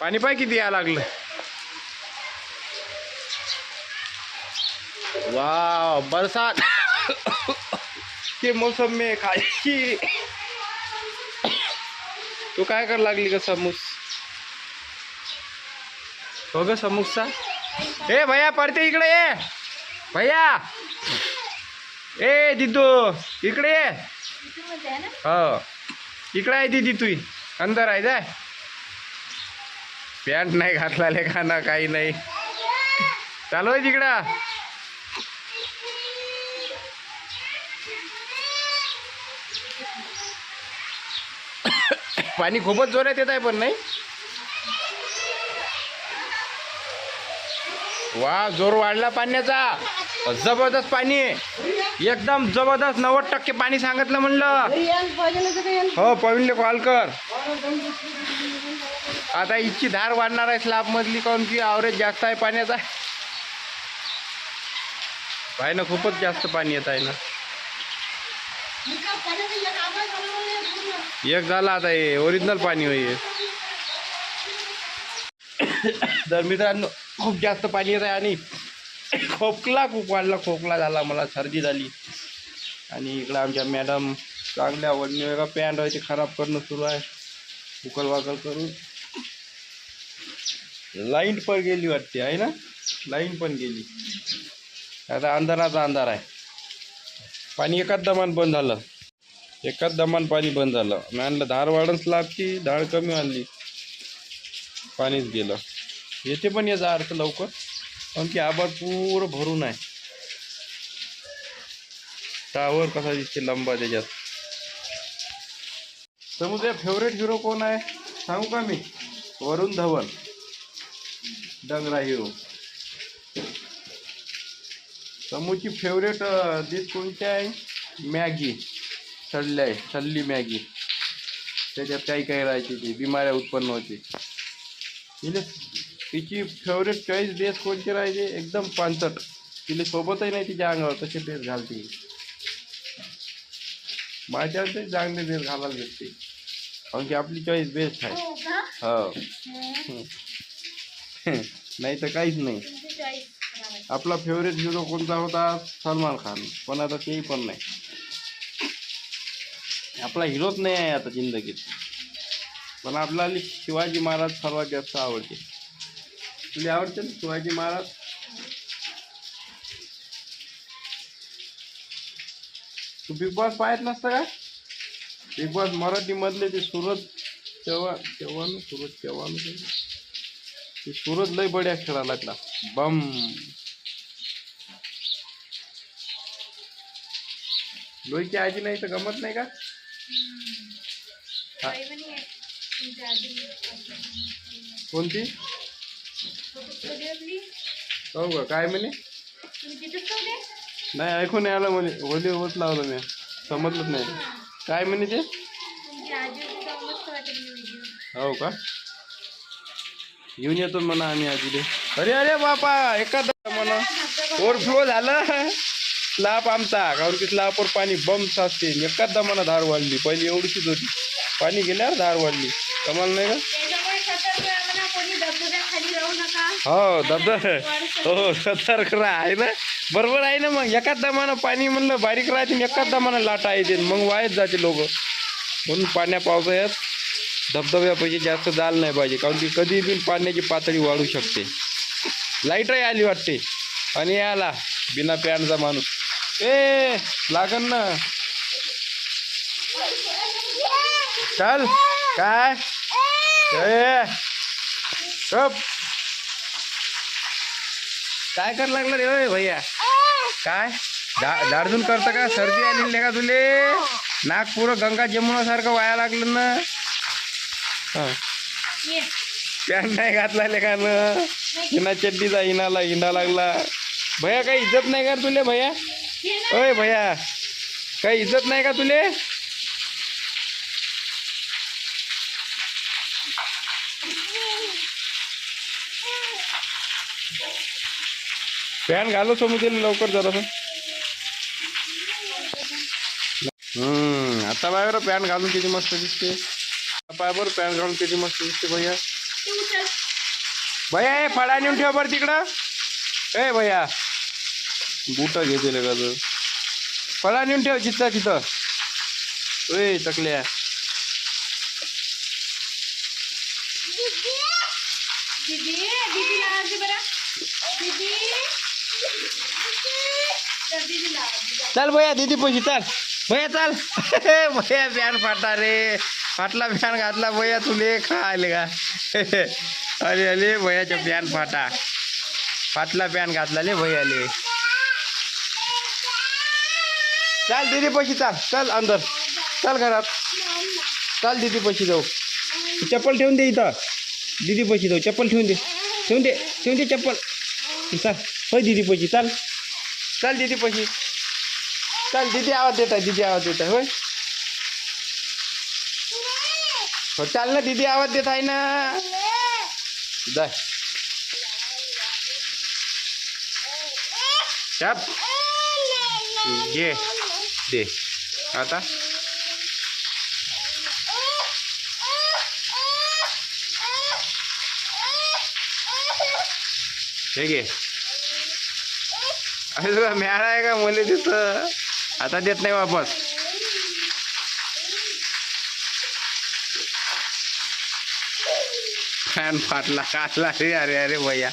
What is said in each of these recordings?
पाणी पाय किती यायला लागलं? वाह बरसात. के मौसम में खायची तू काय कर लागली का समूस? हो ग समूसचा? ए भैया पडते इकडे ये. भैया. ए दिदू इकडे ये. हो. इकडे आहे दिदी तुई अंदर आहे जाय. पॅन्ट नाही घातला का ना काही नाही. चालू आहे तिकडं पाणी खूपच जोरात येत आहे पण नाही. वा जोर वाढला पाण्याचा. जबरदस्त पाणी एकदम जबरदस्त नव्वद टक्के पाणी सांगितलं म्हणलं. हो पविनले कॉल कर. आता इतकी धार वाढणार आहे स्लॅब मधली काऊन की आवरेज जास्त आहे पाण्याचा. पाय ना खूपच जास्त पाणी येत आहे ना. एक झाला आता हे ओरिजिनल पाणी होईल तर मित्रांनो खूप जास्त पाणी येत आहे आणि खोकला खूप वाढला खोकला झाला मला सर्दी झाली. आणि इकडं आमच्या मॅडम चांगल्या वडणी पॅन्ट आहे ते खराब करणं सुरू आहे. उकल वाकल करून. लाईन पण गेली वाटते आहे ना? लाईन पण गेली. आता अंधाराचा अंधार आहे. पाणी एकाच दमान बंद झालं. एकाच दमान पाणी बंद झालं. मी आणलं धार वाढच स्लाबची धाळ कमी आणली. पाणीच गेलं. येते पण याचा अर्थ लवकर. पण की आबाद पूर भरून आहे. टावर कसा दिसते लंबा त्याच्यात. समुद्र फेवरेट हिरो कोण आहे? सांगू का मी? वरुण धवन. डंगरा हिरो समूची फेवरेट डिश कोणती आहे? मॅगी. सडल्या आहे सल्ली मॅगी. त्याच्यात काही काही राहायची ती बिमाऱ्या उत्पन्न होते. तिने तिची फेवरेट चॉईस ड्रेस कोणती राहायचे एकदम पांचट तिला सोबतही नाही तिच्या अंगावर तसे ड्रेस घालते. माझ्या ते चांगले ड्रेस घालायला भेटते. कारण की आपली चॉईस बेस्ट आहे. हो नाही तर काहीच नाही. आपला फेवरेट हिरो कोणता होता? सलमान खान. पण आता तेही पण नाही. आपला हिरोच नाही आहे आता जिंदगीत. पण आपल्याला शिवाजी महाराज सर्वात जास्त आवडते. तुला आवडते ना शिवाजी महाराज? तू बिग बॉस पाहत नसतं का? बिग बॉस मराठीमधले ते सूरज चव्हाण चव्हाण सूरज चव्हाण. सूरज लय बड्या खेळा लागला. बम. लोईची आजी नाही तर गमत नाही का. कोणती? हो का? काय म्हणे? नाही ऐकून आलं म्हणे. होली होत लावलं मी. समजलंच नाही. काय म्हणे ते? हो का? येऊन येतो म्हणा आम्ही आजीले अरे अरे बापा एखादा म्हणा. ओव्हरफ्लो झालं. स्लाप आमचा. कारण की स्लापवर पाणी बम साचते एकाच दमानं धार वाढली. पहिली एवढीशीच होती. पाणी गेल्यावर धार वाढली. कमाल नाही का? हो धबधब. हो सतर्क राहा. आहे ना? बरोबर आहे ना मग? एकाच दमानं पाणी म्हणलं बारीक राहते एकाच दमानं लाटा येते. मग वायच जाते लोक. म्हणून पाण्या पावसाळ्यात धबधब्यापैकी जास्त जाल नाही पाहिजे कारण की कधी बी पाण्याची पातळी वाढू शकते. लाईटही आली वाटते. आणि आला बिना पॅनचा माणूस. ए लागन ना. चल काय? ए कप काय कर लागलं रे ओय भैया? काय? जा- करता का? सर्दी आलेली का तुले? नागपूर गंगा जमुनासारखं वाया लागलं ना. हं. पॅन्ट नाही घातला लेखा ना हिना चड्डीचा हिनाला हिंडा लागला. भैया काही इज्जत नाही का तुले भैया? ओय भैया. काही इज्जत नाही का तुले? पॅन घालो समुद्र लवकर जरासं हम्म आता बाय बरं पॅन्ट घालून किती मस्त दिसते. पाय बरं पॅन्ट घालून किती मस्त दिसते भैया. भैया हे फळा नेऊन ठेव बरं तिकडं. ए भैया. बुट घेतले का तू फळा नेऊन ठेव तिथं तिथं. ए चकल्या. दीदी दीदी लावायची बरं. दीदी तर दीदी लावायची चल भैया दीदी पैसे चल. भैया चल. भैया पॅन फाटा रे. फाटला फॅन घातला भैया तुले खायले का? अरे अरे भैयाच्या फॅन फाटा. फाटला फॅन घातला ले भैयाले. चल दिदी पैसे चाल चल अंदर. चल घरात. चल दिदी पैसे जाऊ. चप्पल ठेवून दे इथं. दिदी पैसे जाऊ. चप्पल ठेवून दे. ठेवून दे ठेवून दे चप्पल. चाल होय दिदी पैसे चाल. चल दिदी पैसे चल दिदी आवाज देत आहे दिदी आवाज देत आहे होय. हो चाल ना दीदी आवाज देत आहे ना जाय चप घे दे आता हे घे अरे तुला मिळाला आहे का मुले तिथं आता देत नाही वापस फॅन फाटला काटला रे अरे अरे भैया.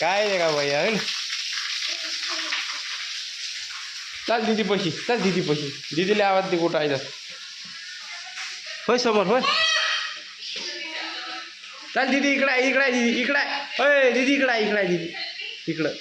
काय रे का भैया चाल दिदी पशी चल दीदी पशी. दीदीला आवाज दे कुठं आहे तर. होय समोर होय. चाल दीदी इकडं आहे इकडं आहे दीदी इकडं आहे. होय दीदी इकडं आहे इकडं आहे दीदी. इकडं.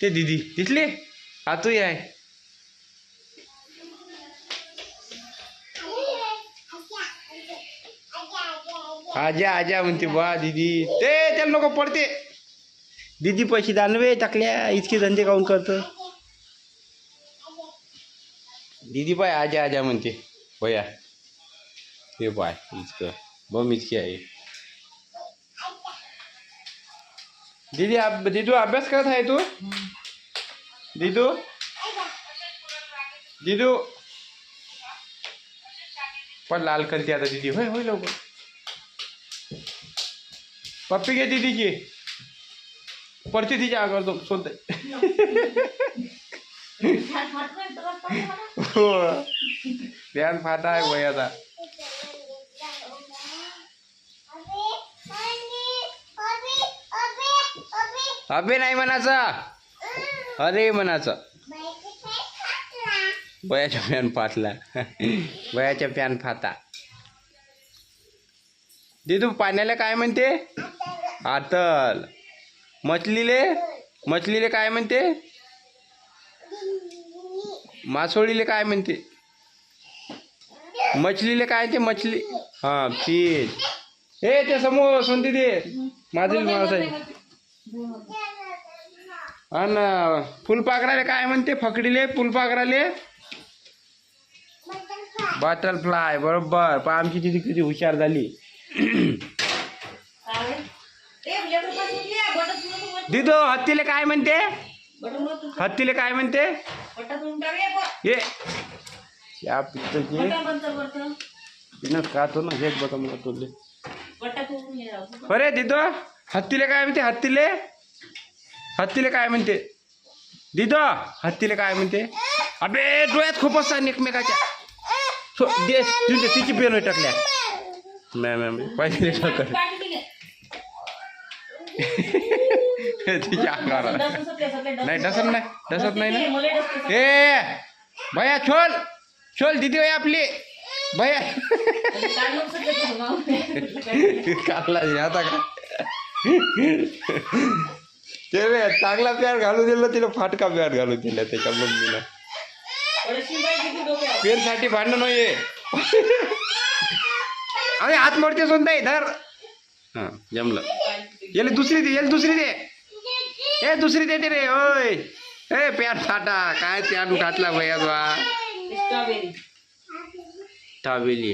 ते दीदी दिसले? हा आहे. आजा आजा म्हणते बा दीदी. ते, त्याला नको पडते. दीदी, पैसे दानवे, टाकल्या, इतके धंदे काऊन करतं? दीदी, बाय, आजा आजा, म्हणते. भया, हे बाय, इतकं, बम इतकी आहे. दीदी अब दीदू, अभ्यास करत आहे तू? दीदू दीदू. पण लाल करते आता दीदी. होय होय, लवकर. पप्पी घे दीदीची परती तिच्या आगर तो सोलते ध्यान फाटा आहे वय आता. अबे नाही म्हणाचा अरे म्हणाचा वयाच्या फॅन फाटला. वयाच्या पॅन फाता दीदू पाण्याला काय म्हणते? आतल. मछलीले? मछलीले काय म्हणते? मासोळीले काय म्हणते? मछलीले काय ते मछली? हा फिश. ए ते समोर सोनती दे माझे माणूस आहे आणि फुलपाखराले काय म्हणते? फकडीले फुलपाखराले बटरफ्लाय बरोबर. पण आमची तिथे किती हुशार झाली. दिदो हत्तीले काय म्हणते? हत्तीले काय म्हणते? ये. या पिक्चरचे तिनं खातो ना हेच बघा मला तोडले. अरे दिदो हत्तीले काय म्हणते? हत्तीले? हत्तीले काय म्हणते? दिदो हत्तीले काय म्हणते? अबे डोळ्यात खूप असतात एकमेकाच्या. सो दे तुझे तिची पेन टाकल्या मॅम मॅम पाहिजे टाकर तिच्या अंगावर नाही डसत नाही डसत नाही ना? ए भैया छोल छोल दिदी होय आपली. भैया. काढला आता का? ते रे चांगला पॅड घालून दिलं तिला फाटका पॅड घालून दिला त्याच्या मम्मीनं पेनसाठी भांडण होय अरे हात मोडते सोनताई धर. हां जमलं. याला दुसरी दे याला दुसरी दे. ए दुसरी देते रे ओय. ए पॅन फाटा. काय पॅन घातला भैया बा. स्ट्रॉबेरी.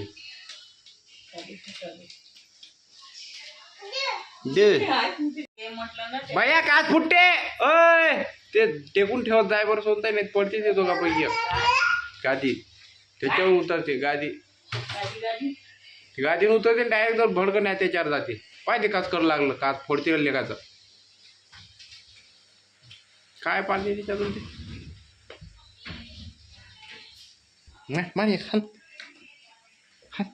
भैया काच फुटते. ओय. ते टेकून ठेवत जाय बरं सोनताई नाही पडते ते दोघा पैकी गादी. त्याच्यावर उतरते गादी. गादी गादी ती गादीवर उतरते डायरेक्ट जर भडकन नाही त्याच्यावर जाते. पाहिजे काच करू लागलं. काच फोडते लेखाचं काय पाहिजे त्याच्यातून ते? नाही मारे खान खान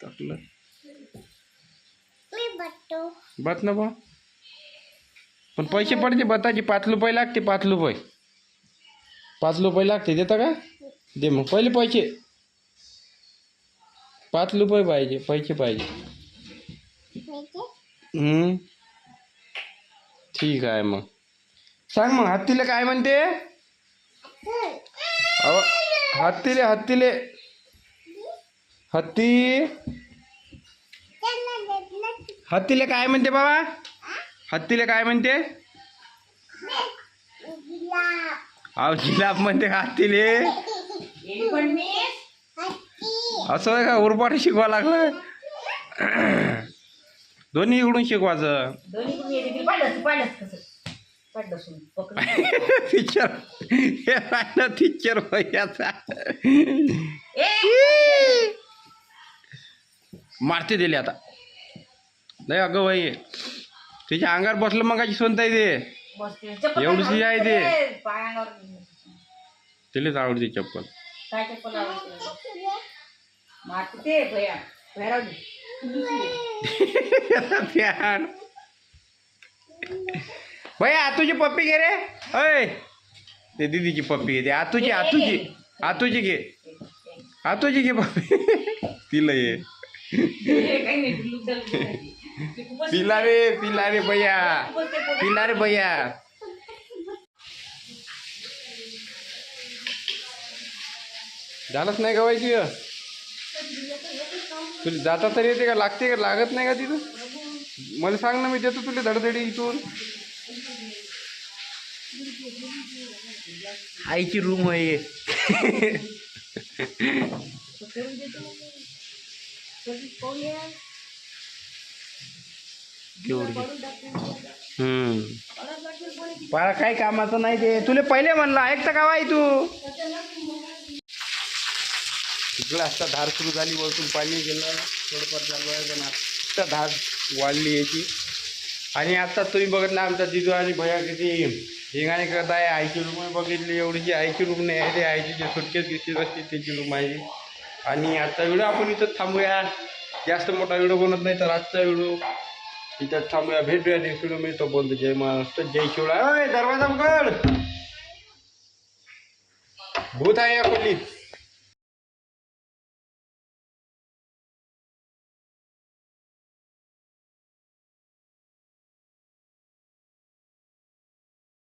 टाकलं. बत ना बा पण पैसे पडते बताचे. पाच रुपये लागते पाच रुपये. पाच रुपये लागते देता का? दे मग. पहिले पैसे. पाच रुपये पाहिजे पैसे पाहिजे. हम्म. ठीक आहे मग. सांग मग हत्तीले काय म्हणते? अहो हत्तीले हत्तीले. हत्ती? हत्तीले काय म्हणते बाबा? हत्तीले काय म्हणते? अहो जिलाब म्हणते का हत्तीले? असं आहे का? उरपाट शिकवा लागलं? दोन्ही इकडून शिकवायचं टीचर हे राहिलं ए! मारते दिले आता. नाही अगं बाई. तिच्या अंगावर बसलं मग काची सोनता ते. बसते. चप्पल एवढीशी. आहे ते. तिलाच आवडते चप्पल. काय चप्पल मारते भया. भैराव भैया आतूची पप्पी घे रे. अय ते दीदीची पप्पी घे ते. आतूची आतूची आतूची घे. आतूची घे पप्पी. तिला ये. पिला रे पिला रे भैया. पिला रे भैया. झालंच नाही का बाई तुझं? तुला जाता तरी येते का? लागते का? लागत नाही का तिथं? मला सांग ना मी देतो तुला धडधडी इथून. आईची रूम आहे. हम्म. पारा काही कामाचं नाही ते. तुला पहिले म्हणलं ऐकतं का बाई तू? इकडं आता धार सुरू झाली वरतून पाणी गेलं. थोडंफार चालू आहे पण आत्ता धार वाढली याची. आणि आता तुम्ही बघितलं आमचा जिजू आणि भैया किती हिंगाणे करत आहे. आईची रूम बघितली. एवढीची आईची रूम नाही आहे. ते आईची जे सुटकेच घेतली असते त्याची रूम आहे. आणि आजचा व्हिडिओ आपण इथंच थांबूया. जास्त मोठा व्हिडिओ बनत नाही तर आजचा व्हिडिओ इथं थांबूया. भेटूया नेक्स्ट व्हिडिओ मी तो बोलतो जय महाराष्ट्र जय शिवराय. दरवाजा उघड. भूत आहे या खोलीत.